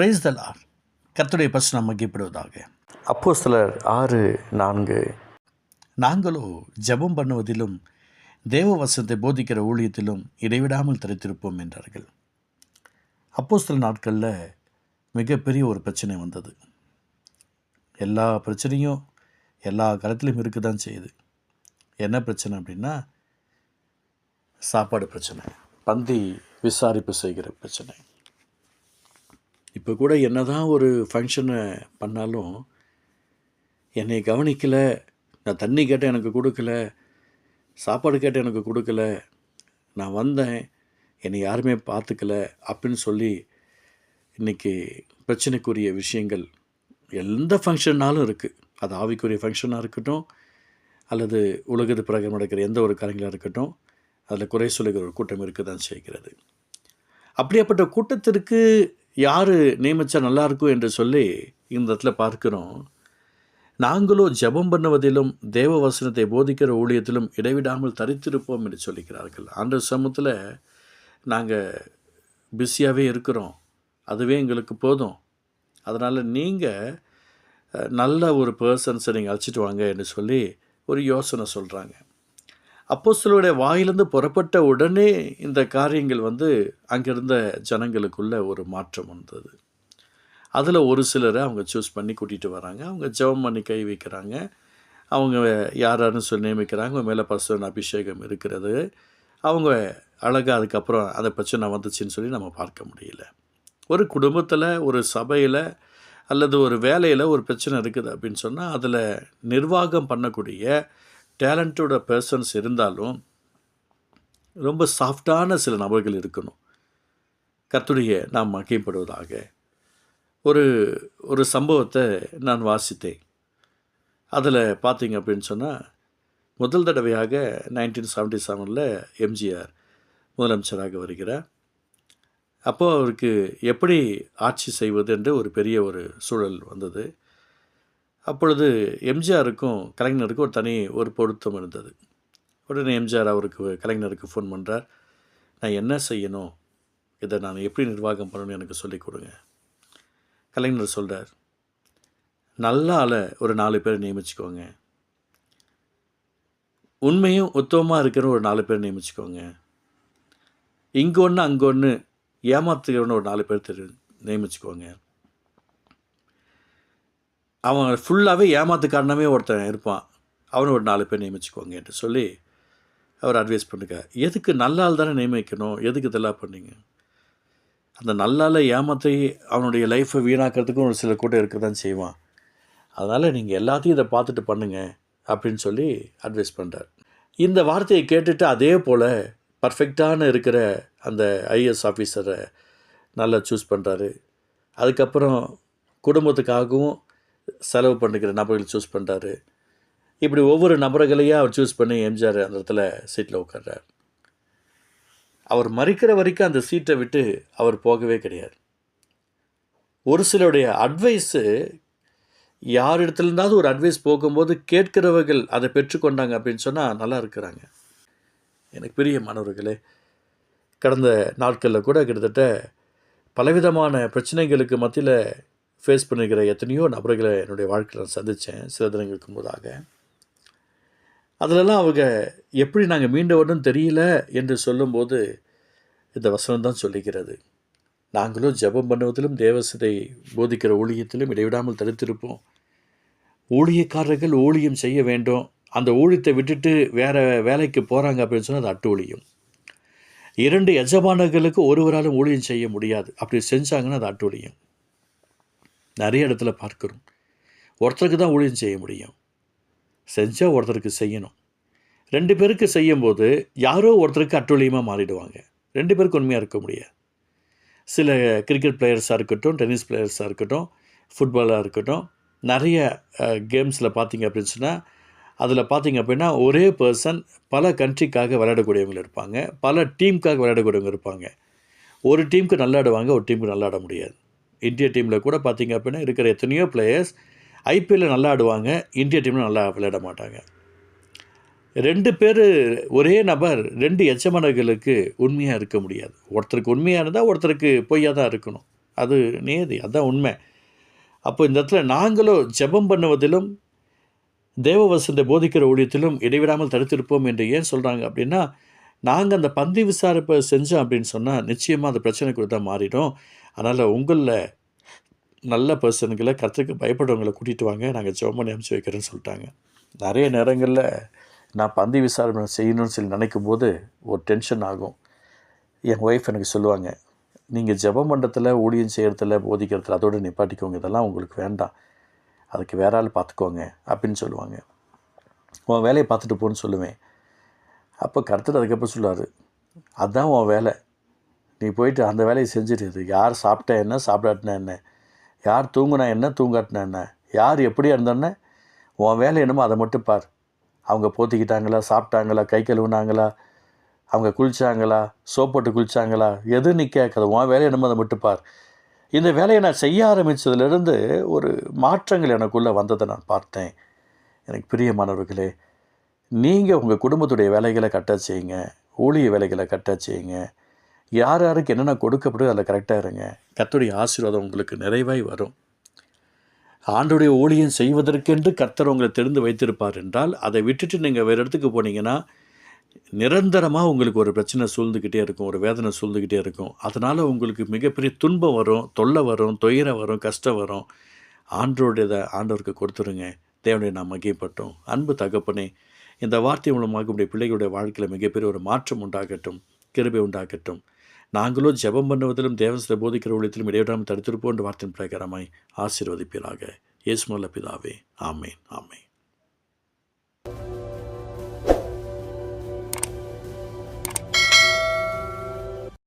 Price தலார் கர்த்தருடைய பசனம் மகிப்படுவதாக அப்போ சிலர் ஆறு நான்கு. நாங்களோ ஜெபம் பண்ணுவதிலும் தேவ வசனத்தை போதிக்கிற ஊழியத்திலும் இடைவிடாமல் தரித்திருப்போம் என்றார்கள். அப்போ சில நாட்களில் மிகப்பெரிய ஒரு பிரச்சனை வந்தது. எல்லா பிரச்சனையும் எல்லா காலத்திலும் இருக்க தான் செய்யுது. என்ன பிரச்சனை அப்படின்னா சாப்பாடு பிரச்சனை. பந்தி விசாரிப்பு செய்கிற பிரச்சனை. இப்போ கூட என்னதான் ஒரு ஃபங்க்ஷனை பண்ணாலும் என்னை கவனிக்கலை நான் தண்ணி கேட்டால் எனக்கு கொடுக்கல சாப்பாடு கேட்டால் எனக்கு கொடுக்கல நான் வந்தேன் என்னை யாருமே பார்த்துக்கல அப்படின்னு சொல்லி இன்றைக்கி பிரச்சனைக்குரிய விஷயங்கள் எந்த ஃபங்க்ஷன்னாலும் இருக்குது அது ஆவிக்குரிய ஃபங்க்ஷனாக இருக்கட்டும் அல்லது உலகது பிரகம் நடக்கிற எந்த ஒரு காரியங்களாக இருக்கட்டும் அதில் குறை சொல்லுகிற ஒரு கூட்டம் இருக்க தான் செய்கிறது. அப்படியாப்பட்ட கூட்டத்திற்கு யார் நியமித்தா நல்லாயிருக்கும் என்று சொல்லி இந்த இடத்துல பார்க்கிறோம். நாங்களோ ஜெபம் பண்ணுவதிலும் தேவ வசனத்தை போதிக்கிற ஊழியத்திலும் இடைவிடாமல் தரித்திருப்போம் என்று சொல்லிக்கிறார்கள். அந்த சமூகத்தில் நாங்கள் பிஸியாகவே இருக்கிறோம். அதுவே எங்களுக்கு போதும். அதனால் நீங்கள் நல்ல ஒரு பர்சன்ஸை நீங்கள் அழைச்சிட்டு வாங்க என்று சொல்லி ஒரு யோசனை சொல்கிறாங்க அப்போஸ்தலருடைய வாயிலிருந்து புறப்பட்ட உடனே இந்த காரியங்கள் வந்து அங்கிருந்த ஜனங்களுக்குள்ள ஒரு மாற்றம் வந்தது. அதில் ஒரு சிலரை அவங்க சூஸ் பண்ணி கூட்டிகிட்டு வராங்க. அவங்க ஜெபம் பண்ணி கை வைக்கிறாங்க. அவங்க யார் சொல்லி நியமிக்கிறாங்க. அவங்க மேலே பசுவன் அபிஷேகம் இருக்கிறது. அவங்க அழகாக அதுக்கப்புறம் அதை பிரச்சனை வந்துச்சுன்னு சொல்லி நம்ம பார்க்க முடியல. ஒரு குடும்பத்தில் ஒரு சபையில் அல்லது ஒரு வேலையில் ஒரு பிரச்சனை இருக்குது அப்படின்னு சொன்னால் அதில் நிர்வாகம் பண்ணக்கூடிய டேலண்டோட பர்சன்ஸ் இருந்தாலும் ரொம்ப சாஃப்டான சில நபர்கள் இருக்கணும். கத்துடைய நாம் மகிழ்ப்படுவதாக ஒரு ஒரு சம்பவத்தை நான் வாசித்தேன். அதில் பார்த்தீங்க அப்படின்னு சொன்னால் முதல் தடவையாக நைன்டீன் செவன்ட்டி செவனில் எம்ஜிஆர் முதலமைச்சராக வருகிறார். அப்போது அவருக்கு எப்படி ஆட்சி செய்வது என்று ஒரு பெரிய ஒரு சூழல் வந்தது. அப்பொழுது எம்ஜிஆருக்கும் கலைஞருக்கும் ஒரு தனி ஒரு பொருத்தம் இருந்தது. உடனே எம்ஜிஆர் அவருக்கு கலைஞருக்கு ஃபோன் பண்ணுறார் நான் என்ன செய்யணும்? இதை நான் எப்படி நிர்வாகம் பண்ணணும்னு எனக்கு சொல்லிக் கொடுங்க. கலைஞர் சொல்கிறார் நல்லால ஒரு நாலு பேர் நியமிச்சுக்கோங்க. உண்மையும் உத்தமமாக இருக்கிற ஒரு நாலு பேர் நியமிச்சுக்கோங்க. இங்கே ஒன்று அங்கே ஒன்று ஏமாத்துகிறவனு ஒரு நாலு பேர் தெரி நியமிச்சுக்கோங்க. அவன் ஃபுல்லாகவே ஏமாத்துக்காரனமே ஒருத்தன் இருப்பான். அவனை ஒரு நாலு பேர் நியமிச்சுக்கோங்க என்று சொல்லி அவர் அட்வைஸ் பண்ணுங்க. எதுக்கு நல்லால் தானே நியமிக்கணும்? எதுக்கு இதெல்லாம் பண்ணீங்க? அந்த நல்லால ஏமாற்றி அவனுடைய லைஃப்பை வீணாக்கிறதுக்கும் ஒரு சில கூட்டம் இருக்க தான் செய்வான். அதனால் நீங்கள் எல்லாத்தையும் இதை பார்த்துட்டு பண்ணுங்கள் அப்படின்னு சொல்லி அட்வைஸ் பண்ணுறார் இந்த வார்த்தையை கேட்டுட்டு அதே போல் பர்ஃபெக்டான இருக்கிற அந்த ஐஏஎஸ் ஆஃபீஸரை நல்லா சூஸ் பண்ணுறாரு அதுக்கப்புறம் குடும்பத்துக்காகவும் செலவு பண்ணிக்கிற நபர்கள் சூஸ் பண்ணுறாரு இப்படி ஒவ்வொரு நபர்களையும் அவர் சூஸ் பண்ணி எம்ஜிஆர் அந்த இடத்துல சீட்டில் உட்கார்றார். அவர் மறிக்கிற வரைக்கும் அந்த சீட்டை விட்டு அவர் போகவே கிடையாது. ஒரு சிலருடைய அட்வைஸு யார் இடத்துலேருந்தாவது ஒரு அட்வைஸ் போகும்போது கேட்கிறவர்கள் அதை பெற்றுக்கொண்டாங்க அப்படின்னு சொன்னால் நல்லா இருக்கிறாங்க. எனக்கு பெரிய மாணவர்களே கடந்த நாட்களில் கூட கிட்டத்தட்ட பலவிதமான பிரச்சனைகளுக்கு மத்தியில் ஃபேஸ் பண்ணுகிற எத்தனையோ நபர்களை என்னுடைய வாழ்க்கையில் நான் சந்தித்தேன் சில தினங்களுக்கு முன்பதாக அதிலெல்லாம் அவங்க எப்படி நாங்கள் மீண்டு வரணும் தெரியல என்று சொல்லும்போது இந்த வசனம் தான் சொல்லுகிறது. நாங்களும் ஜெபம் பண்ணுவதிலும் தேவசத்தை போதிக்கிற ஊழியத்திலும் இடைவிடாமல் தடுத்திருப்போம். ஊழியக்காரர்கள் ஊழியம் செய்ய வேண்டும். அந்த ஊழியத்தை விட்டுட்டு வேறு வேலைக்கு போகிறாங்க அப்படின்னு சொன்னால் அது அட்டு ஊழியம். இரண்டு எஜமானர்களுக்கு ஒருவராலும் ஊழியம் செய்ய முடியாது. அப்படி செஞ்சாங்கன்னா அது அட்டு ஊழியம். நிறைய இடத்துல பார்க்குறோம். ஒருத்தருக்கு தான் ஊழியம் செய்ய முடியும். செஞ்சால் ஒருத்தருக்கு செய்யணும். ரெண்டு பேருக்கு செய்யும்போது யாரோ ஒருத்தருக்கு அட்டூழியமாக மாறிடுவாங்க. ரெண்டு பேருக்கு உண்மையாக இருக்க முடியாது. சில கிரிக்கெட் பிளேயர்ஸாக இருக்கட்டும் டென்னிஸ் பிளேயர்ஸாக இருக்கட்டும் ஃபுட்பாலாக இருக்கட்டும் நிறைய கேம்ஸில் பார்த்தீங்க அப்படின்னு சொன்னால் அதில் பார்த்தீங்க அப்படின்னா ஒரே பர்சன் பல கண்ட்ரிக்காக விளையாடக்கூடியவங்க இருப்பாங்க. பல டீமுக்காக விளையாடக்கூடியவங்க இருப்பாங்க. ஒரு டீமுக்கு நல்லா ஆடுவாங்க ஒரு டீமுக்கு நல்லா ஆட முடியாது. இந்திய டீமில் கூட பார்த்தீங்க அப்படின்னா இருக்கிற எத்தனையோ பிளேயர்ஸ் ஐபிஎல்லில் நல்லா ஆடுவாங்க இந்திய டீமில் நல்லா விளையாட மாட்டாங்க. ரெண்டு பேர் ஒரே நபர் ரெண்டு எச்சமனர்களுக்கு உண்மையாக இருக்க முடியாது. ஒருத்தருக்கு உண்மையாக இருந்தால் ஒருத்தருக்கு பொய்யாக தான் இருக்கணும். அது நேதி அதுதான் உண்மை. அப்போ இந்த இடத்துல நாங்களும் ஜெபம் பண்ணுவதிலும் தேவ வசந்தை போதிக்கிற ஊழியத்திலும் இடைவிடாமல் தடுத்திருப்போம் என்று ஏன் சொல்கிறாங்க அப்படின்னா நாங்கள் அந்த பந்தி விசாரிப்பை செஞ்சோம் அப்படின்னு சொன்னால் நிச்சயமாக அந்த பிரச்சனைக்குள்ள தான் மாறிடும். அதனால் உங்களில் நல்ல பர்சனுங்களை கருத்துக்கு பயப்படுறவங்களை கூட்டிகிட்டு வாங்க. நாங்கள் ஜெபம் பண்ணி அனுப்பிச்சி வைக்கிறேன்னு சொல்லிட்டாங்க. நிறைய நேரங்களில் நான் பந்தி விசாரணை செய்யணும்னு சொல்லி நினைக்கும் போது ஒரு டென்ஷன் ஆகும். என் ஒய்ஃப் எனக்கு சொல்லுவாங்க நீங்கள் ஜெபம் மண்டலத்தில் ஊழியம் செய்கிறதுல போதிக்கிறதுல அதோடு நிப்பாட்டிக்கோங்க. இதெல்லாம் உங்களுக்கு வேண்டாம். அதுக்கு வேற ஆள் பார்த்துக்கோங்க அப்படின்னு சொல்லுவாங்க. உன் வேலையை பார்த்துட்டு போன்னு சொல்லுவேன். அப்போ கருத்துட்டு அதுக்கப்புறம் சொல்லுவார் அதுதான் உன் வேலை. நீ போயிட்டு அந்த வேலையை செஞ்சுட்டு இரு. யார் சாப்பிட்டா என்ன சாப்பிடாட்டினா என்ன? யார் தூங்குனா என்ன தூங்காட்டினா என்ன? யார் எப்படியா இருந்தோன்னே உன் வேலை என்னமோ அதை மட்டும் பார். அவங்க போத்திக்கிட்டாங்களா சாப்பிட்டாங்களா கை கழுவுனாங்களா அவங்க குளிச்சாங்களா சோப் போட்டு குளிச்சாங்களா எது நீ கேட்காத. உன் வேலை என்னமோ அதை மட்டும் பார். இந்த வேலையை நான் செய்ய ஆரம்பித்ததுலேருந்து ஒரு மாற்றங்கள் எனக்குள்ளே வந்ததை நான் பார்த்தேன். எனக்கு பிரியமானவர்களே நீங்கள் உங்கள் குடும்பத்துடைய வேலைகளை கரெக்டாக செய்யுங்க ஊழிய வேலைகளை கரெக்டாக செய்யுங்க. யார் யாருக்கு என்னென்ன கொடுக்கப்படுது அதில் கரெக்டாக இருங்க. கர்த்தருடைய ஆசீர்வாதம் உங்களுக்கு நிறைவாய் வரும். ஆண்டுடைய ஊழியம் செய்வதற்கென்று கர்த்தர் உங்களை தெரிந்து வைத்திருப்பார் என்றால் அதை விட்டுட்டு நீங்கள் வேறு இடத்துக்கு போனீங்கன்னா நிரந்தரமாக உங்களுக்கு ஒரு பிரச்சனை சூழ்ந்துக்கிட்டே இருக்கும் ஒரு வேதனை சூழ்ந்துக்கிட்டே இருக்கும். அதனால் உங்களுக்கு மிகப்பெரிய துன்பம் வரும் தொல்லை வரும் துயரம் வரும் கஷ்டம் வரும். ஆண்டோடையதை ஆண்டவருக்கு கொடுத்துருங்க. தேவனுடைய நாம் மகிப்பட்டோம் அன்பு தகப்பனே இந்த வார்த்தை மூலமாக உடைய பிள்ளைகளுடைய வாழ்க்கையில் மிகப்பெரிய ஒரு மாற்றம் உண்டாகட்டும் கிருபை உண்டாகட்டும். நாங்களும் ஜெபம் பண்ணுவதிலும் தேவசத்தை போதிக்கிற ஊழியத்திலும் இடைவிடாமல் தடுத்திருப்போம் என்ற வார்த்தையின் பிரகாரமாய் ஆசீர்வதிப்பீராக. இயேசுமல்ல பிதாவே. ஆமேன் ஆமேன்.